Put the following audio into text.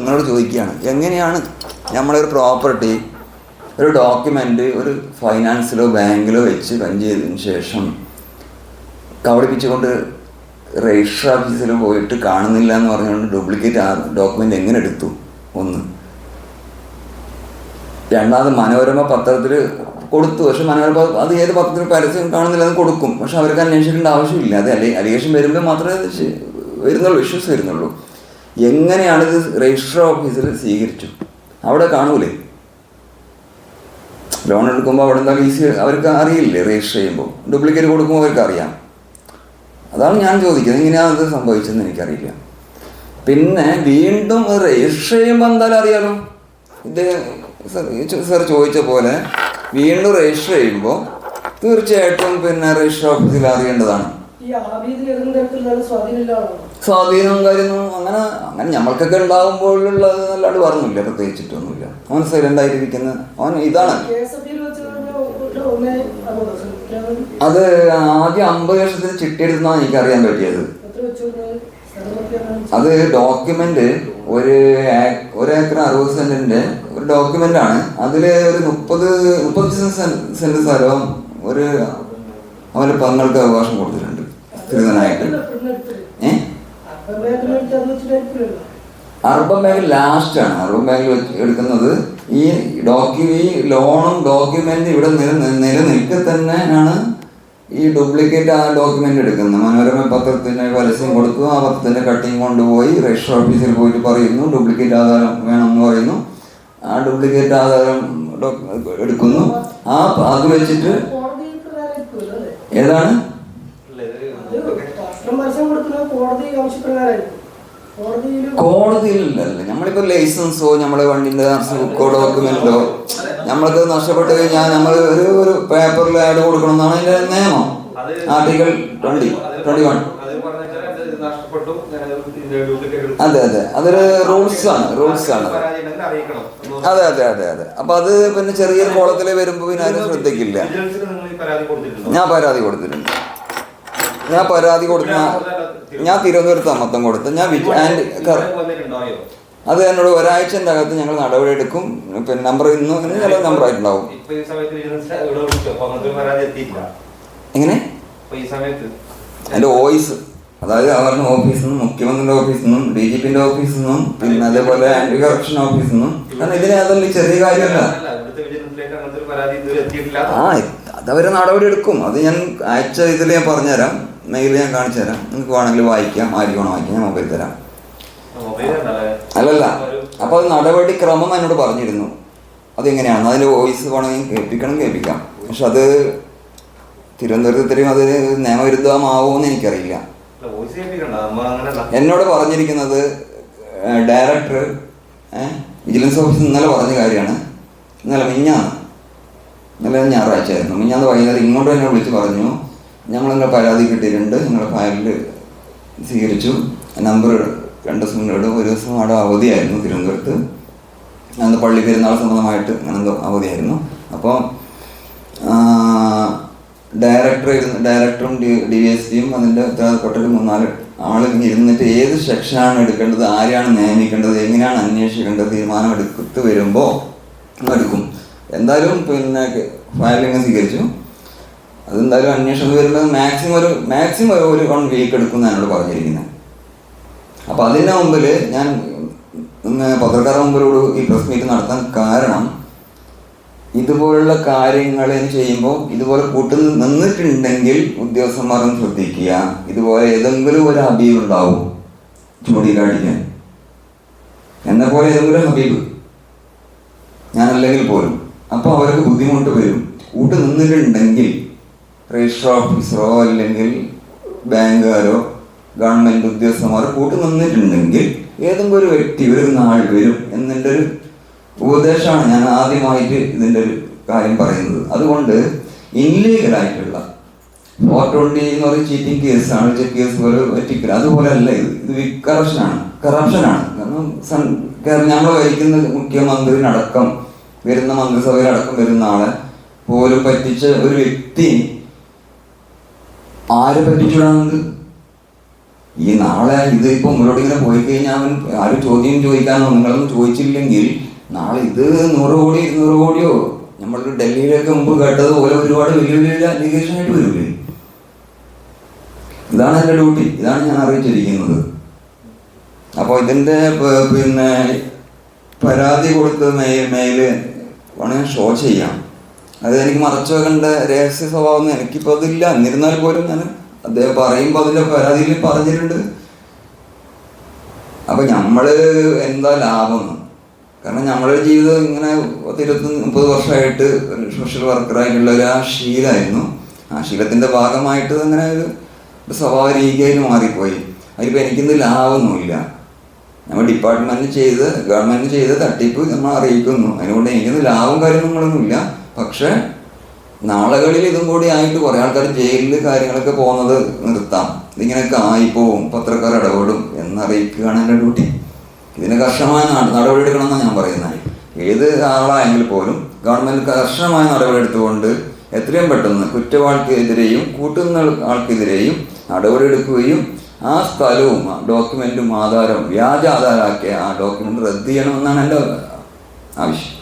നിങ്ങളോട് ചോദിക്കുകയാണ് എങ്ങനെയാണ് നമ്മളൊരു പ്രോപ്പർട്ടി ഒരു ഡോക്യുമെന്റ് ഒരു ഫൈനാൻസിലോ ബാങ്കിലോ വെച്ച് കഞ്ച് ചെയ്തതിന് ശേഷം കബളിപ്പിച്ചുകൊണ്ട് രജിസ്റ്റർ ഓഫീസിൽ പോയിട്ട് കാണുന്നില്ല എന്ന് പറഞ്ഞുകൊണ്ട് ഡ്യൂപ്ലിക്കേറ്റ് ആ ഡോക്യുമെന്റ് എങ്ങനെ എടുത്തു? ഒന്ന്. രണ്ടാമത് മനോരമ പത്രത്തിൽ കൊടുത്തു. പക്ഷെ മനോരമ അത് ഏത് പത്രത്തിൽ പരസ്യം കാണുന്നില്ല എന്ന് കൊടുക്കും. പക്ഷെ അവർക്ക് അന്വേഷിക്കേണ്ട ആവശ്യമില്ല. അത് അല്ലെ അലിഗേഷൻ വരുമ്പോൾ മാത്രമേ അത് വരുന്നുള്ളൂ ഇഷ്യൂസ് വരുന്നുള്ളൂ. എങ്ങനെയാണ് ഇത് രജിസ്റ്റർ ഓഫീസിൽ സ്വീകരിച്ചു? അവിടെ കാണൂലേ? ലോൺ എടുക്കുമ്പോൾ അവിടെ എന്താ ഈസി അവർക്ക് അറിയില്ലേ രജിസ്റ്റർ ചെയ്യുമ്പോൾ ഡ്യൂപ്ലിക്കേറ്റ് കൊടുക്കുമ്പോൾ അവർക്ക് അറിയാം. അതാണ് ഞാൻ ചോദിക്കുന്നത്. എങ്ങനെയാണ് അത് സംഭവിച്ചതെന്ന് എനിക്കറിയില്ല. പിന്നെ വീണ്ടും രജിസ്റ്റർ ചെയ്യുമ്പോൾ എന്തായാലും അറിയാലോ. ഇത് സാർ ചോദിച്ച പോലെ വീണ്ടും രജിസ്റ്റർ ചെയ്യുമ്പോൾ തീർച്ചയായിട്ടും പിന്നെ രജിസ്റ്റർ ഓഫീസിൽ അറിയേണ്ടതാണ്. ഈ സ്വാധീനം കാര്യമൊന്നും അങ്ങനെ അങ്ങനെ ഞമ്മൾക്കൊക്കെ ഉണ്ടാകുമ്പോഴുള്ളത് അല്ലാണ്ട് പറഞ്ഞില്ല പ്രത്യേകിച്ചിട്ടൊന്നുമില്ല. അവൻ സൈലന്റ് ആയിരിക്കുന്ന അവൻ ഇതാണ്. അത് ആദ്യം അമ്പത് ലക്ഷത്തിന് ചിട്ടിയെടുത്തെന്നാണ് എനിക്ക് അറിയാൻ പറ്റിയത്. അത് ഡോക്യുമെന്റ് ഒരു ഒരു ഏക്കർ അറുപത് സെന്റിന്റെ ഒരു ഡോക്യുമെന്റ് ആണ് അതിൽ ഒരു മുപ്പത് മുപ്പത് സെന്റ് സ്ഥലവും ഒരു അവന്റെ പങ്ങൾക്ക് അവകാശം കൊടുത്തിട്ടുണ്ട്. സ്ഥിരനായിട്ട് അർബൻ ബാങ്ക് ലാസ്റ്റ് ആണ്. അർബൻ ബാങ്കിൽ എടുക്കുന്നത് ഈ ഡോക്യു ഈ ലോണും ഡോക്യുമെന്റ് ഇവിടെ നിലനിൽക്കെ നിലനിൽക്കെ തന്നെയാണ് ഈ ഡ്യൂപ്ലിക്കേറ്റ് ആ ഡോക്യുമെന്റ് എടുക്കുന്നത്. മനോരമ പത്രത്തിന് പരസ്യം കൊടുത്തു ആ പത്രത്തിന്റെ കട്ടിങ് കൊണ്ടുപോയി രജിസ്റ്റർ ഓഫീസിൽ പോയിട്ട് പറയുന്നു ഡ്യൂപ്ലിക്കേറ്റ് ആധാരം വേണമെന്ന് പറയുന്നു. ആ ഡ്യൂപ്ലിക്കേറ്റ് ആധാരം എടുക്കുന്നു. ആ അത് വെച്ചിട്ട് ഏതാണ്? പരസ്യം കൊടുക്കുന്നത് കോടതി ആവശ്യപ്രകാരമായിരിക്കും. കോടതിയിൽ കോടതിയിലല്ല നമ്മളിപ്പോ ലൈസൻസോ നമ്മളെ വണ്ടിന്റെ ബുക്കോ ഡോക്യുമെന്റോ നമ്മൾക്ക് നഷ്ടപ്പെട്ടു കഴിഞ്ഞാൽ നമ്മൾ ഒരു ഒരു പേപ്പറിൽ ആഡ് കൊടുക്കണം എന്നാണ് അതിന്റെ നിയമം. Article twenty twenty one. അത് അത് അതൊരു റൂൾസ് ആണ് റൂൾസ് ആണ് പരാതി ഉണ്ടെങ്കിൽ അറിയിക്കണം. അതെ അതെ അതെ അതെ. അപ്പൊ അത് പിന്നെ ചെറിയൊരു കോളത്തിലേ വരുമ്പോ പിന്നെ ആരും ശ്രദ്ധിക്കില്ല. വിജിലൻസിന് നിങ്ങൾ ഈ പരാതി കൊടുത്തിട്ടുണ്ടോ? ഞാൻ പരാതി കൊടുത്തിട്ടുണ്ട്. ഞാൻ പരാതി കൊടുത്ത ഞാൻ തിരുവനന്തപുരത്ത് മൊത്തം കൊടുത്ത് ഞാൻ ആൻഡ് അത് എന്നോട് ഒരാഴ്ചന്റെ അകത്ത് ഞങ്ങൾ നടപടി എടുക്കും. പിന്നെ നമ്പർ ഇന്ന് ചില നമ്പർ ആയിട്ടുണ്ടാവും. എങ്ങനെ? എന്റെ വോയിസ്. അതായത് അവരുടെ ഓഫീസിൽ നിന്നും മുഖ്യമന്ത്രിയുടെ ഓഫീസിൽ നിന്നും ഡി ജി പിന്റെ ഓഫീസിൽ നിന്നും പിന്നെ അതേപോലെ ആന്റി കറപ്ഷൻ ഓഫീസിൽ നിന്നും. കാരണം ഇതിനെ അതല്ല ചെറിയ കാര്യമല്ല. ആ അതവരെ നടപടി എടുക്കും. അത് ഞാൻ അയച്ച ഇതിൽ ഞാൻ പറഞ്ഞുതരാം. മെയിൽ ഞാൻ കാണിച്ചു തരാം. നിങ്ങൾക്ക് വേണമെങ്കിൽ വായിക്കാം. ആർക്ക് വേണം വായിക്കാം. ഞാൻ മൊബൈൽ തരാം. അല്ലല്ല. അപ്പൊ അത് നടപടി ക്രമം എന്നോട് പറഞ്ഞിരുന്നു. അതെങ്ങനെയാണ്? അതിന്റെ വോയിസ് വേണമെങ്കിൽ കേൾപ്പിക്കണം കേൾപ്പിക്കാം. പക്ഷെ അത് തിരുവനന്തപുരത്തിലും അത് നിയമവിരുദ്ധമാവോ എന്ന് എനിക്കറിയില്ല. എന്നോട് പറഞ്ഞിരിക്കുന്നത് ഡയറക്ടർ വിജിലൻസ് ഓഫീസ് ഇന്നലെ പറഞ്ഞ കാര്യമാണ്. ഇന്നലെ മിഞ്ഞാന്ന്. ഇന്നലെ ഞായറാഴ്ച ആയിരുന്നു മിഞ്ഞാന്ന് വൈകുന്നേരം ഇങ്ങോട്ട് തന്നെ വിളിച്ച് പറഞ്ഞു നിങ്ങളുടെ പരാതി കിട്ടിയിട്ടുണ്ട്. നിങ്ങളുടെ ഫയലിൽ സ്വീകരിച്ചു. നമ്പർ രണ്ട് ദിവസം ഇവിടെ ഒരു ദിവസം അവിടെ അവധിയായിരുന്നു തിരുവനന്തപുരത്ത്. അന്ന് പള്ളി പെരുന്നാൾ സംബന്ധമായിട്ട് അങ്ങനെന്തോ അവധിയായിരുന്നു. അപ്പോൾ ഡയറക്ടർ ഡയറക്ടറും ഡി ഡി എസ് ഡിയും അതിന്റെ ഉത്തരവാദപ്പെട്ട ഒരു മൂന്നാൽ ആൾ ഇരുന്നിട്ട് ഏത് സെക്ഷനാണ് എടുക്കേണ്ടത് ആരെയാണ് നിയമിക്കേണ്ടത് എങ്ങനെയാണ് അന്വേഷിക്കേണ്ടത് തീരുമാനം എടുത്ത് വരുമ്പോൾ എടുക്കും. എന്തായാലും പിന്നെ ഫയലിംഗ് സ്വീകരിച്ചു. അതെന്തായാലും അന്വേഷണം വരുമ്പോൾ മാക്സിമം ഒരു മാക്സിമം ഒരു വൺ വീക്ക് എടുക്കും എന്നോട് പറഞ്ഞിരിക്കുന്നത്. അപ്പോൾ അതിന്റെ മുമ്പിൽ ഞാൻ പത്രക്കാരുടെ മുമ്പിലോട് ഈ പ്രസ് മീറ്റ് നടത്താൻ കാരണം ഇതുപോലുള്ള കാര്യങ്ങൾ ചെയ്യുമ്പോൾ ഇതുപോലെ കൂട്ടു നിന്നിട്ടുണ്ടെങ്കിൽ ഉദ്യോഗസ്ഥന്മാർ ശ്രദ്ധിക്കുക. ഇതുപോലെ ഏതെങ്കിലും ഒരു ഹബീബ് ഉണ്ടാവും ചൂണ്ടിക്കാണിക്കാൻ എന്നെ പോലെ ഏതെങ്കിലും ഹബീബ്. ഞാനല്ലെങ്കിൽ പോലും. അപ്പോൾ അവർക്ക് ബുദ്ധിമുട്ട് വരും. കൂട്ടു നിന്നിട്ടുണ്ടെങ്കിൽ രജിസ്റ്റർ ഓഫീസറോ അല്ലെങ്കിൽ ബാങ്കുകാരോ ഗവൺമെന്റ് ഉദ്യോഗസ്ഥന്മാരോ കൂട്ടു നിന്നിട്ടുണ്ടെങ്കിൽ ഏതെങ്കിലും ഒരു വ്യക്തി ഒരു നാൾ വരും എന്നതിന്റെ ഒരു ഉപദേശമാണ് ഞാൻ ആദ്യമായിട്ട് ഇതിന്റെ ഒരു കാര്യം പറയുന്നത്. അതുകൊണ്ട് ഇൻലീഗലായിട്ടുള്ള ഫോർ ട്വന്റി എന്ന് പറയുന്ന ചീറ്റിംഗ് കേസാണ് ചെക്ക് കേസ് പോലെ ഒറ്റിക്കൽ അതുപോലെ അല്ല ഇത് ഇത് കറപ്ഷനാണ് കറപ്ഷനാണ് കാരണം ഞങ്ങൾ ഭരിക്കുന്ന മുഖ്യമന്ത്രിനടക്കം വരുന്ന മന്ത്രിസഭയിലടക്കം വരുന്ന ആളെ പോലും പറ്റിച്ച ഒരു വ്യക്തി ആര് പറ്റിച്ചുവിടാനുണ്ട് ഈ നാളെ ഇത് ഇപ്പൊ മുന്നോട്ട് ഇങ്ങനെ പോയി കഴിഞ്ഞാൽ അവൻ ആരും ചോദ്യം ചോദിക്കാനോ നിങ്ങളൊന്നും ചോദിച്ചില്ലെങ്കിൽ നാളെ ഇത് നൂറ് കോടി ഇരുന്നൂറ് കോടിയോ? നമ്മൾ ഡൽഹിയിലൊക്കെ മുമ്പ് കേട്ടതുപോലെ ഒരുപാട് വലിയ വലിയ അലിഗേഷൻ ആയിട്ട് വരില്ലേ? ഇതാണ് എന്റെ ഡ്യൂട്ടി. ഇതാണ് ഞാൻ അറിയിച്ചിരിക്കുന്നത്. അപ്പോൾ ഇതിന്റെ പിന്നെ പരാതി കൊടുത്ത് മെയിൽ മെയിൽ വേണമെങ്കിൽ ഷോ ചെയ്യാം. അത് എനിക്ക് മറച്ചു വെക്കേണ്ട രഹസ്യ സ്വഭാവം എനിക്കിപ്പോൾ അതില്ല. എന്നിരുന്നാൽ പോലും ഞാൻ അദ്ദേഹം പറയുമ്പോൾ അതിന്റെ പരാതിയിൽ പറഞ്ഞിട്ടുണ്ട്. അപ്പം നമ്മൾ എന്താ ലാഭം? കാരണം നമ്മുടെ ജീവിതം ഇങ്ങനെ പത്തിരുപത്തി മുപ്പത് വർഷമായിട്ട് സോഷ്യൽ വർക്കറായിട്ടുള്ള ഒരു ആ ശീലമായിരുന്നു ആ ശീലത്തിന്റെ ഭാഗമായിട്ട് അങ്ങനെ ഒരു സ്വഭാവ രീതിയിൽ മാറിപ്പോയി. അതിലിപ്പോൾ എനിക്കിന്ന് ലാഭമൊന്നുമില്ല. നമ്മൾ ഡിപ്പാർട്ട്മെന്റ് ചെയ്ത് ഗവൺമെന്റ് ചെയ്ത് തട്ടിപ്പ് നമ്മൾ അറിയിക്കുന്നു. അതിനുകൊണ്ട് എനിക്കൊന്നും ലാഭം കാര്യങ്ങളൊന്നുമില്ല പക്ഷേ നാളുകളിൽ ഇതും കൂടി ആയിട്ട് കുറേ ആൾക്കാർ ജയിലിൽ കാര്യങ്ങളൊക്കെ പോകുന്നത് നിർത്താം. ഇതിങ്ങനെയൊക്കെ ആയിപ്പോവും പത്രക്കാർ ഇടപെടും എന്നറിയിക്കുകയാണ് എന്റെ ഡ്യൂട്ടി. ഇതിന് കർശനമായ നട- നടപടിയെടുക്കണമെന്നാണ് ഞാൻ പറയുന്നത്. ഏത് ആളായെങ്കിൽ പോലും ഗവൺമെന്റ് കർശനമായ നടപടിയെടുത്തുകൊണ്ട് എത്രയും പെട്ടെന്ന് കുറ്റവാളിക്കെതിരെയും കൂട്ടുന്ന ആൾക്കെതിരെയും നടപടിയെടുക്കുകയും ആ സ്ഥലവും ആ ഡോക്യുമെന്റും ആധാരവും വ്യാജ ആധാരമാക്കിയ ആ ഡോക്യുമെന്റ് റദ്ദ് ചെയ്യണമെന്നാണ് എന്റെ ആവശ്യം.